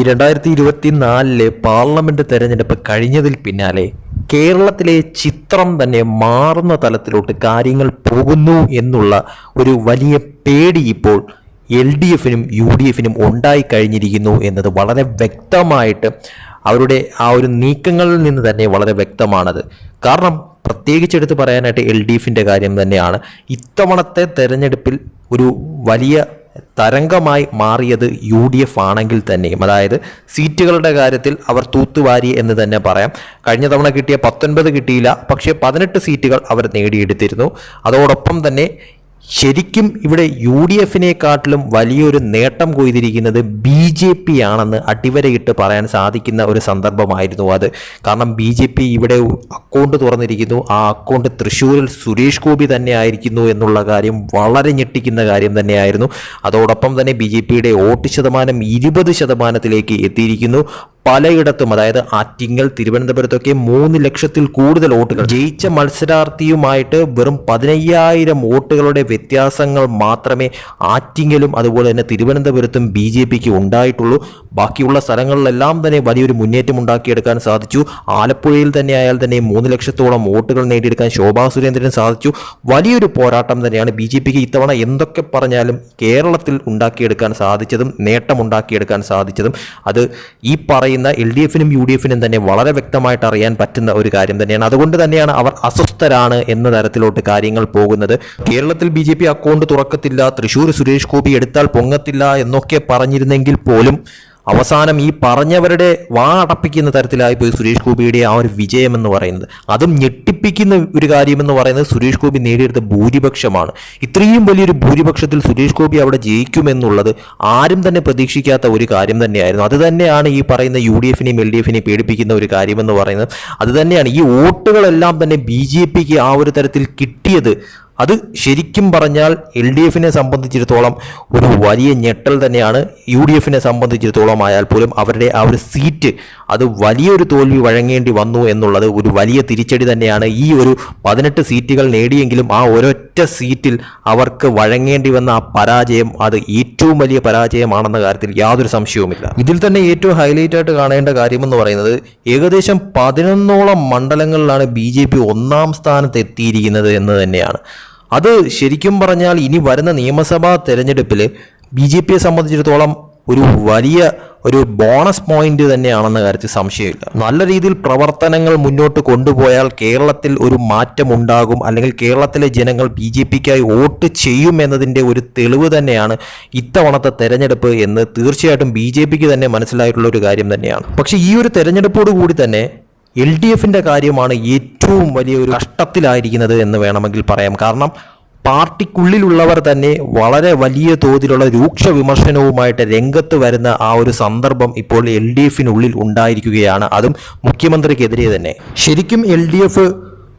ഈ രണ്ടായിരത്തി ഇരുപത്തിനാലിലെ പാർലമെന്റ് തെരഞ്ഞെടുപ്പ് കഴിഞ്ഞതിൽ പിന്നാലെ കേരളത്തിലെ ചിത്രം തന്നെ മാറുന്ന തലത്തിലോട്ട് കാര്യങ്ങൾ പോകുന്നു എന്നുള്ള ഒരു വലിയ പേടി ഇപ്പോൾ എൽ ഡി എഫിനും യു ഡി എഫിനും ഉണ്ടായി കഴിഞ്ഞിരിക്കുന്നു എന്നത് വളരെ വ്യക്തമായിട്ട് അവരുടെ ആ ഒരു നീക്കങ്ങളിൽ നിന്ന് തന്നെ വളരെ വ്യക്തമാണത്. കാരണം പ്രത്യേകിച്ച് എടുത്ത് പറയാനായിട്ട് എൽ ഡി എഫിന്റെ കാര്യം തന്നെയാണ് ഇത്തവണത്തെ തെരഞ്ഞെടുപ്പിൽ ഒരു വലിയ തരംഗമായി മാറിയത് യു ഡി എഫ് ആണെങ്കിൽ തന്നെയും. അതായത് സീറ്റുകളുടെ കാര്യത്തിൽ അവർ തൂത്തുവാരി എന്ന് തന്നെ പറയാം. കഴിഞ്ഞ തവണ കിട്ടിയ പത്തൊൻപത് കിട്ടിയില്ല. പക്ഷേ പതിനെട്ട് സീറ്റുകൾ അവർ നേടിയെടുത്തിരുന്നു. അതോടൊപ്പം തന്നെ ശരിക്കും ഇവിടെ യു ഡി എഫിനെക്കാട്ടിലും വലിയൊരു നേട്ടം കൊയ്തിരിക്കുന്നത് ബി ജെ പി ആണെന്ന് അടിവരയിട്ട് പറയാൻ സാധിക്കുന്ന ഒരു സന്ദർഭമായിരുന്നു അത്. കാരണം ബി ജെ പി ഇവിടെ അക്കൗണ്ട് തുറന്നിരിക്കുന്നു. ആ അക്കൗണ്ട് തൃശ്ശൂരിൽ സുരേഷ് ഗോപി തന്നെ ആയിരിക്കുന്നു എന്നുള്ള കാര്യം വളരെ ഞെട്ടിക്കുന്ന കാര്യം തന്നെയായിരുന്നു. അതോടൊപ്പം തന്നെ ബി ജെ പിയുടെ വോട്ട് ശതമാനം ഇരുപത് ശതമാനത്തിലേക്ക് എത്തിയിരിക്കുന്നു. പലയിടത്തും അതായത് ആറ്റിങ്ങൽ തിരുവനന്തപുരത്തൊക്കെ മൂന്ന് ലക്ഷത്തിൽ കൂടുതൽ വോട്ടുകൾ. ജയിച്ച മത്സരാർത്ഥിയുമായിട്ട് വെറും പതിനയ്യായിരം വോട്ടുകളുടെ വ്യത്യാസങ്ങൾ മാത്രമേ ആറ്റിങ്ങലും അതുപോലെ തന്നെ തിരുവനന്തപുരത്തും ബി ജെ പിക്ക് ഉണ്ടായിട്ടുള്ളൂ. ബാക്കിയുള്ള സ്ഥലങ്ങളിലെല്ലാം തന്നെ വലിയൊരു മുന്നേറ്റം ഉണ്ടാക്കിയെടുക്കാൻ സാധിച്ചു. ആലപ്പുഴയിൽ തന്നെ ആയാൽ തന്നെ മൂന്ന് ലക്ഷത്തോളം വോട്ടുകൾ നേടിയെടുക്കാൻ ശോഭാ സുരേന്ദ്രന് സാധിച്ചു. വലിയൊരു പോരാട്ടം തന്നെയാണ് ബി ജെ പിക്ക് ഇത്തവണ എന്തൊക്കെ പറഞ്ഞാലും കേരളത്തിൽ ഉണ്ടാക്കിയെടുക്കാൻ സാധിച്ചതും നേട്ടമുണ്ടാക്കിയെടുക്കാൻ സാധിച്ചതും. അത് ഈ പറയുന്ന എൽ ഡി എഫിനും യു ഡി എഫിനും തന്നെ വളരെ വ്യക്തമായിട്ട് അറിയാൻ പറ്റുന്ന ഒരു കാര്യം തന്നെയാണ്. അതുകൊണ്ട് തന്നെയാണ് അവർ അസ്വസ്ഥരാണ് എന്ന തരത്തിലോട്ട് കാര്യങ്ങൾ പോകുന്നത്. കേരളത്തിൽ ബി ജെ പി അക്കൗണ്ട് തുറക്കത്തില്ല തൃശൂർ സുരേഷ് ഗോപി എടുത്താൽ പൊങ്ങത്തില്ല എന്നൊക്കെ പറഞ്ഞിരുന്നെങ്കിൽ പോലും അവസാനം ഈ പറഞ്ഞവരുടെ വാ അടപ്പിക്കുന്ന തരത്തിലായി പോയി സുരേഷ് ഗോപിയുടെ ആ ഒരു വിജയം എന്ന് പറയുന്നത്. അതും ഞെട്ടിപ്പിക്കുന്ന ഒരു കാര്യമെന്ന് പറയുന്നത് സുരേഷ് ഗോപി നേടിയെടുത്ത ഭൂരിപക്ഷമാണ്. ഇത്രയും വലിയൊരു ഭൂരിപക്ഷത്തിൽ സുരേഷ് ഗോപി അവിടെ ജയിക്കുമെന്നുള്ളത് ആരും തന്നെ പ്രതീക്ഷിക്കാത്ത ഒരു കാര്യം തന്നെയായിരുന്നു. അത് തന്നെയാണ് ഈ പറയുന്ന യു ഡി എഫിനെയും എൽ ഡി എഫിനെയും പേടിപ്പിക്കുന്ന ഒരു കാര്യമെന്ന് പറയുന്നത്. അത് തന്നെയാണ് ഈ വോട്ടുകളെല്ലാം തന്നെ ബി ജെ പിക്ക് ആ ഒരു തരത്തിൽ കിട്ടിയത് അത് ശരിക്കും പറഞ്ഞാൽ എൽ ഡി എഫിനെ സംബന്ധിച്ചിടത്തോളം ഒരു വലിയ ഞെട്ടൽ തന്നെയാണ് യു ഡി എഫിനെ സംബന്ധിച്ചിടത്തോളം ആയാൽ പോലും അവരുടെ ആ ഒരു സീറ്റ് അത് വലിയൊരു തോൽവി വഴങ്ങേണ്ടി വന്നു എന്നുള്ളത് ഒരു വലിയ തിരിച്ചടി തന്നെയാണ് ഈ ഒരു പതിനെട്ട് സീറ്റുകൾ നേടിയെങ്കിലും ആ ഒരൊറ്റ സീറ്റിൽ അവർക്ക് വഴങ്ങേണ്ടി വന്ന ആ പരാജയം അത് ഏറ്റവും വലിയ പരാജയമാണെന്ന കാര്യത്തിൽ യാതൊരു സംശയവുമില്ല. ഇതിൽ തന്നെ ഏറ്റവും ഹൈലൈറ്റ് ആയിട്ട് കാണേണ്ട കാര്യമെന്ന് പറയുന്നത് ഏകദേശം പതിനൊന്നോളം മണ്ഡലങ്ങളിലാണ് ബി ഒന്നാം സ്ഥാനത്ത് എത്തിയിരിക്കുന്നത് എന്ന് തന്നെയാണ്. അത് ശരിക്കും പറഞ്ഞാൽ ഇനി വരുന്ന നിയമസഭാ തെരഞ്ഞെടുപ്പിൽ ബി ജെ പിയെ സംബന്ധിച്ചിടത്തോളം ഒരു വലിയ ഒരു ബോണസ് പോയിന്റ് തന്നെയാണെന്ന കാര്യത്തിൽ സംശയമില്ല. നല്ല രീതിയിൽ പ്രവർത്തനങ്ങൾ മുന്നോട്ട് കൊണ്ടുപോയാൽ കേരളത്തിൽ ഒരു മാറ്റമുണ്ടാകും. അല്ലെങ്കിൽ കേരളത്തിലെ ജനങ്ങൾ ബി ജെ പിക്കായി വോട്ട് ചെയ്യും എന്നതിന്റെ ഒരു തെളിവ് തന്നെയാണ് ഇത്തവണത്തെ തെരഞ്ഞെടുപ്പ് എന്ന് തീർച്ചയായിട്ടും ബി ജെ പിക്ക് തന്നെ മനസ്സിലായിട്ടുള്ള ഒരു കാര്യം തന്നെയാണ്. പക്ഷേ ഈ ഒരു തെരഞ്ഞെടുപ്പോട് കൂടി തന്നെ എൽ ഡി എഫിന്റെ കാര്യമാണ് ഏറ്റവും വലിയ ഒരു കഷ്ടത്തിലായിരിക്കുന്നത് എന്ന് വേണമെങ്കിൽ പറയാം. കാരണം പാർട്ടിക്കുള്ളിലുള്ളവർ തന്നെ വളരെ വലിയ തോതിലുള്ള രൂക്ഷ വിമർശനവുമായിട്ട് രംഗത്ത് വരുന്ന ആ ഒരു സന്ദർഭം ഇപ്പോൾ എൽ ഡി എഫിനുള്ളിൽ ഉണ്ടായിരിക്കുകയാണ്. അതും മുഖ്യമന്ത്രിക്കെതിരെ തന്നെ. ശരിക്കും എൽ ഡി എഫ്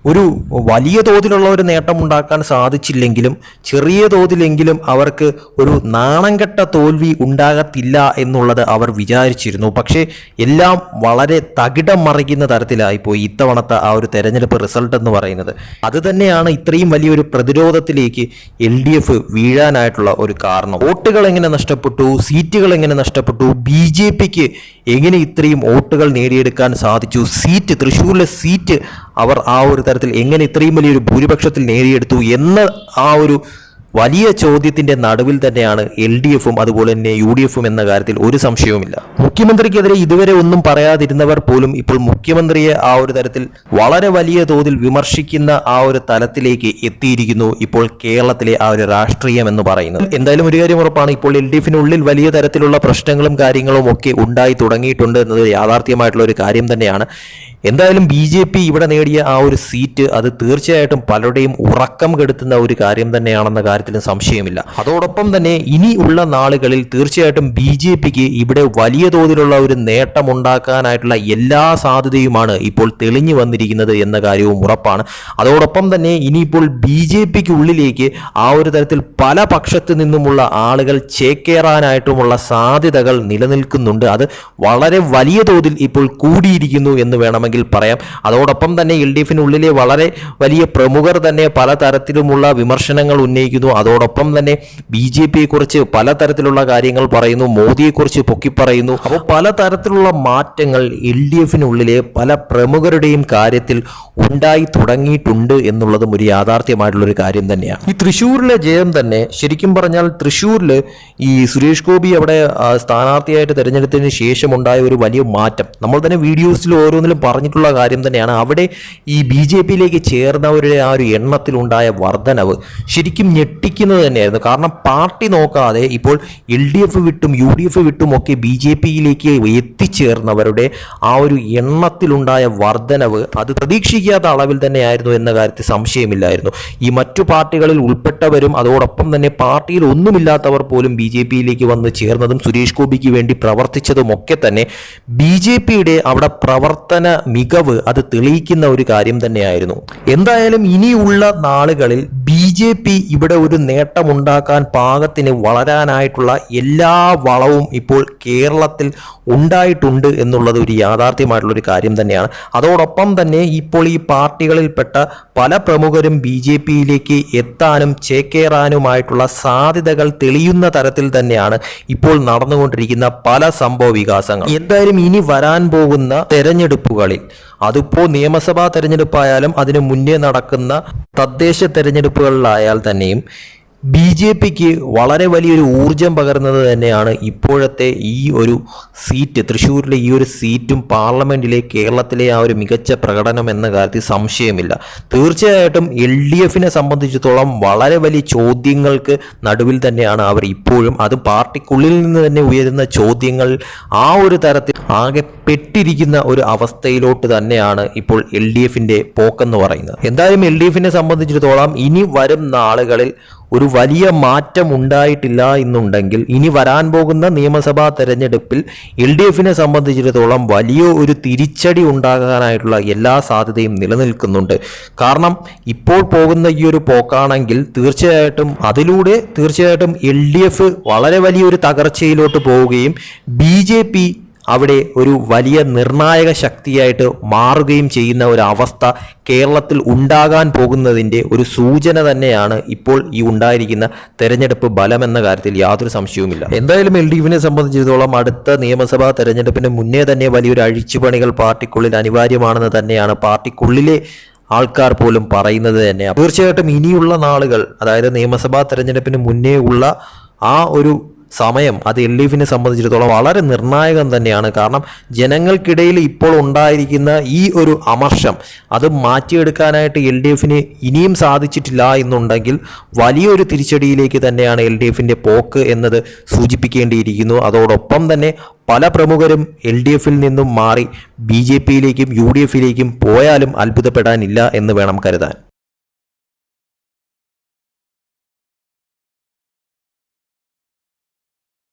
ഒരു വലിയ തോതിലുള്ള ഒരു നേട്ടം ഉണ്ടാക്കാൻ സാധിച്ചില്ലെങ്കിലും ചെറിയ തോതിലെങ്കിലും അവർക്ക് ഒരു നാണംകെട്ട തോൽവി ഉണ്ടാകത്തില്ല എന്നുള്ളത് അവർ വിചാരിച്ചിരുന്നു. പക്ഷേ എല്ലാം വളരെ തകിടം മറിക്കുന്ന തരത്തിലായിപ്പോയി ഇത്തവണത്തെ ആ ഒരു തെരഞ്ഞെടുപ്പ് റിസൾട്ട് എന്ന് പറയുന്നത്. അത് തന്നെയാണ് ഇത്രയും വലിയൊരു പ്രതിരോധത്തിലേക്ക് എൽ ഡി എഫ് വീഴാനായിട്ടുള്ള ഒരു കാരണം. വോട്ടുകൾ എങ്ങനെ നഷ്ടപ്പെട്ടു? സീറ്റുകൾ എങ്ങനെ നഷ്ടപ്പെട്ടു? ബി ജെ പിക്ക് എങ്ങനെ ഇത്രയും വോട്ടുകൾ നേടിയെടുക്കാൻ സാധിച്ചു? സീറ്റ് തൃശ്ശൂരിലെ സീറ്റ് അവർ ആ ഒരു തരത്തിൽ എങ്ങനെ ഇത്രയും വലിയൊരു ഭൂരിപക്ഷത്തിൽ നേടിയെടുത്തു എന്ന ആ ഒരു വലിയ ചോദ്യത്തിന്റെ നടുവിൽ തന്നെയാണ് എൽ ഡി എഫും അതുപോലെ തന്നെ യു ഡി എഫും എന്ന കാര്യത്തിൽ ഒരു സംശയവുമില്ല. മുഖ്യമന്ത്രിക്കെതിരെ ഇതുവരെ ഒന്നും പറയാതിരുന്നവർ പോലും ഇപ്പോൾ മുഖ്യമന്ത്രിയെ ആ ഒരു തരത്തിൽ വളരെ വലിയ തോതിൽ വിമർശിക്കുന്ന ആ ഒരു തലത്തിലേക്ക് എത്തിയിരിക്കുന്നു ഇപ്പോൾ കേരളത്തിലെ ആ ഒരു രാഷ്ട്രീയം എന്ന് പറയുന്നത്. എന്തായാലും ഒരു കാര്യം ഉറപ്പാണ് ഇപ്പോൾ എൽ ഡി എഫിനുള്ളിൽ വലിയ തരത്തിലുള്ള പ്രശ്നങ്ങളും കാര്യങ്ങളും ഒക്കെ ഉണ്ടായി തുടങ്ങിയിട്ടുണ്ട് എന്നത് യാഥാർത്ഥ്യമായിട്ടുള്ള ഒരു കാര്യം തന്നെയാണ്. എന്തായാലും ബി ജെ പി ഇവിടെ നേടിയ ആ ഒരു സീറ്റ് അത് തീർച്ചയായിട്ടും പലരുടെയും ഉറക്കം കെടുത്തുന്ന ഒരു കാര്യം തന്നെയാണെന്ന കാര്യത്തിൽ സംശയമില്ല. അതോടൊപ്പം തന്നെ ഇനി ഉള്ള നാളുകളിൽ തീർച്ചയായിട്ടും ബി ജെ പിക്ക് ഇവിടെ വലിയ തോതിലുള്ള ഒരു നേട്ടം ഉണ്ടാക്കാനായിട്ടുള്ള എല്ലാ സാധ്യതയുമാണ് ഇപ്പോൾ തെളിഞ്ഞു വന്നിരിക്കുന്നത് എന്ന കാര്യവും ഉറപ്പാണ്. അതോടൊപ്പം തന്നെ ഇനിയിപ്പോൾ ബി ജെ പിക്ക് ഉള്ളിലേക്ക് ആ ഒരു തരത്തിൽ പല പക്ഷത്തു നിന്നുമുള്ള ആളുകൾ ചേക്കേറാനായിട്ടുമുള്ള സാധ്യതകൾ നിലനിൽക്കുന്നുണ്ട്. അത് വളരെ വലിയ തോതിൽ ഇപ്പോൾ കൂടിയിരിക്കുന്നു എന്ന് വേണമെങ്കിൽ വേണമെങ്കിൽ പറയാം. അതോടൊപ്പം തന്നെ എൽ ഡി എഫിനുള്ളിലെ വളരെ വലിയ പ്രമുഖർ തന്നെ പലതരത്തിലുമുള്ള വിമർശനങ്ങൾ ഉന്നയിക്കുന്നു. അതോടൊപ്പം തന്നെ ബി ജെ പിയെ കുറിച്ച് പലതരത്തിലുള്ള കാര്യങ്ങൾ പറയുന്നു. മോദിയെക്കുറിച്ച് പൊക്കി പറയുന്നു അപ്പോൾ പലതരത്തിലുള്ള മാറ്റങ്ങൾ എൽ ഡി എഫിനുള്ളിലെ പല പ്രമുഖരുടെയും കാര്യത്തിൽ ഉണ്ടായി തുടങ്ങിയിട്ടുണ്ട് എന്നുള്ളതും ഒരു യാഥാർത്ഥ്യമായിട്ടുള്ള ഒരു കാര്യം തന്നെയാണ്. ഈ തൃശ്ശൂരിലെ ജയം തന്നെ ശരിക്കും പറഞ്ഞാൽ തൃശ്ശൂരിൽ ഈ സുരേഷ് ഗോപി അവിടെ സ്ഥാനാർത്ഥിയായിട്ട് ശേഷം ശേഷമുണ്ടായ ഒരു വലിയ മാറ്റം. നമ്മൾ തന്നെ വീഡിയോസിൽ ഓരോന്നിലും പറഞ്ഞിട്ടുള്ള കാര്യം തന്നെയാണ്. അവിടെ ഈ ബി ജെ പിയിലേക്ക് ചേർന്നവരുടെ ആ ഒരു എണ്ണത്തിലുണ്ടായ വർധനവ് ശരിക്കും ഞെട്ടിക്കുന്നത് തന്നെയായിരുന്നു. കാരണം പാർട്ടി നോക്കാതെ ഇപ്പോൾ എൽ ഡി എഫ് വിട്ടും യു ഡി എഫ് വിട്ടും ഒക്കെ ബി ജെ പിയിലേക്ക് എത്തിച്ചേർന്നവരുടെ ആ ഒരു എണ്ണത്തിലുണ്ടായ വർധനവ് അത് പ്രതീക്ഷിക്കാത്ത അളവിൽ തന്നെയായിരുന്നു എന്ന കാര്യത്തിൽ സംശയമില്ലായിരുന്നു. ഈ മറ്റു പാർട്ടികളിൽ ഉൾപ്പെട്ടവരും അതോടൊപ്പം തന്നെ പാർട്ടിയിൽ ഒന്നുമില്ലാത്തവർ പോലും ബി ജെ പിയിലേക്ക് വന്ന് ചേർന്നതും സുരേഷ് ഗോപിക്ക് വേണ്ടി പ്രവർത്തിച്ചതും ഒക്കെ തന്നെ ബി ജെ പിയുടെ അവിടെ പ്രവർത്തന മികവ് അത് തെളിയിക്കുന്ന ഒരു കാര്യം തന്നെയായിരുന്നു. എന്തായാലും ഇനിയുള്ള നാളുകളിൽ ബി ജെ പി ഇവിടെ ഒരു നേട്ടമുണ്ടാക്കാൻ പാകത്തിന് വളരാനായിട്ടുള്ള എല്ലാ വളവും ഇപ്പോൾ കേരളത്തിൽ ഉണ്ടായിട്ടുണ്ട് എന്നുള്ളത് ഒരു യാഥാർത്ഥ്യമായിട്ടുള്ള ഒരു കാര്യം തന്നെയാണ്. അതോടൊപ്പം തന്നെ ഇപ്പോൾ ഈ പാർട്ടികളിൽപ്പെട്ട പല പ്രമുഖരും ബി ജെ പിയിലേക്ക് എത്താനും ചേക്കേറാനുമായിട്ടുള്ള സാധ്യതകൾ തെളിയുന്ന തരത്തിൽ തന്നെയാണ് ഇപ്പോൾ നടന്നുകൊണ്ടിരിക്കുന്ന പല സംഭവ വികാസങ്ങൾ. എന്തായാലും ഇനി വരാൻ പോകുന്ന തെരഞ്ഞെടുപ്പുകളിൽ അതിപ്പോ നിയമസഭാ തെരഞ്ഞെടുപ്പായാലും അതിനു മുന്നേ നടക്കുന്ന തദ്ദേശ തെരഞ്ഞെടുപ്പുകളിലായാൽ തന്നെയും ബി ജെ പിക്ക് വളരെ വലിയൊരു ഊർജം പകർന്നത് തന്നെയാണ് ഇപ്പോഴത്തെ ഈ ഒരു സീറ്റ് തൃശ്ശൂരിലെ ഈ ഒരു സീറ്റും പാർലമെന്റിലെ കേരളത്തിലെ ആ ഒരു മികച്ച പ്രകടനം എന്ന കാര്യത്തിൽ സംശയമില്ല. തീർച്ചയായിട്ടും എൽ ഡി എഫിനെ സംബന്ധിച്ചിടത്തോളം വളരെ വലിയ ചോദ്യങ്ങൾക്ക് നടുവിൽ തന്നെയാണ് അവർ ഇപ്പോഴും അത് പാർട്ടിക്കുള്ളിൽ നിന്ന് തന്നെ ഉയരുന്ന ചോദ്യങ്ങൾ ആ ഒരു തരത്തിൽ ആകെ പെട്ടിരിക്കുന്ന ഒരു അവസ്ഥയിലോട്ട് തന്നെയാണ് ഇപ്പോൾ എൽ ഡി എഫിന്റെ പോക്കെന്ന് പറയുന്നത്. എന്തായാലും എൽ ഡി എഫിനെ സംബന്ധിച്ചിടത്തോളം ഇനി വരും നാളുകളിൽ ഒരു വലിയ മാറ്റം ഉണ്ടായിട്ടില്ല എന്നുണ്ടെങ്കിൽ ഇനി വരാൻ പോകുന്ന നിയമസഭാ തെരഞ്ഞെടുപ്പിൽ എൽ ഡി എഫിനെ സംബന്ധിച്ചിടത്തോളം വലിയ ഒരു തിരിച്ചടി ഉണ്ടാകാനായിട്ടുള്ള എല്ലാ സാധ്യതയും നിലനിൽക്കുന്നുണ്ട്. കാരണം ഇപ്പോൾ പോകുന്ന ഈ ഒരു പോക്കാണെങ്കിൽ തീർച്ചയായിട്ടും അതിലൂടെ തീർച്ചയായിട്ടും എൽ ഡി എഫ് വളരെ വലിയൊരു തകർച്ചയിലോട്ട് പോവുകയും ബി ജെ പി അവിടെ ഒരു വലിയ നിർണായക ശക്തിയായിട്ട് മാറുകയും ചെയ്യുന്ന ഒരു അവസ്ഥ കേരളത്തിൽ ഉണ്ടാകാൻ പോകുന്നതിന്റെ ഒരു സൂചന തന്നെയാണ് ഇപ്പോൾ ഈ ഉണ്ടായിരിക്കുന്ന തെരഞ്ഞെടുപ്പ് ബലം എന്ന കാര്യത്തിൽ യാതൊരു സംശയവുമില്ല. എന്തായാലും എൽ ഡി എഫിനെ സംബന്ധിച്ചിടത്തോളം അടുത്ത നിയമസഭാ തെരഞ്ഞെടുപ്പിന് മുന്നേ തന്നെ വലിയൊരു അഴിച്ചുപണികൾ പാർട്ടിക്കുള്ളിൽ അനിവാര്യമാണെന്ന് തന്നെയാണ് പാർട്ടിക്കുള്ളിലെ ആൾക്കാർ പോലും പറയുന്നത് തന്നെയാണ് തീർച്ചയായിട്ടും ഇനിയുള്ള നാളുകൾ അതായത് നിയമസഭാ തെരഞ്ഞെടുപ്പിന് മുന്നേ ഉള്ള ആ ഒരു സമയം അത് എൽ ഡി എഫിനെ സംബന്ധിച്ചിടത്തോളം വളരെ നിർണായകം തന്നെയാണ്. കാരണം ജനങ്ങൾക്കിടയിൽ ഇപ്പോൾ ഉണ്ടായിരിക്കുന്ന ഈ ഒരു അമർഷം അത് മാറ്റിയെടുക്കാനായിട്ട് എൽ ഡി എഫിന് ഇനിയും സാധിച്ചിട്ടില്ല എന്നുണ്ടെങ്കിൽ വലിയൊരു തിരിച്ചടിയിലേക്ക് തന്നെയാണ് എൽ ഡി എഫിന്റെ പോക്ക് എന്നത് സൂചിപ്പിക്കേണ്ടിയിരിക്കുന്നു. അതോടൊപ്പം തന്നെ പല പ്രമുഖരും എൽ ഡി എഫിൽ നിന്നും മാറി ബി ജെ പിയിലേക്കും യു ഡി എഫിലേക്കും പോയാലും അത്ഭുതപ്പെടാനില്ല എന്ന് വേണം കരുതാൻ.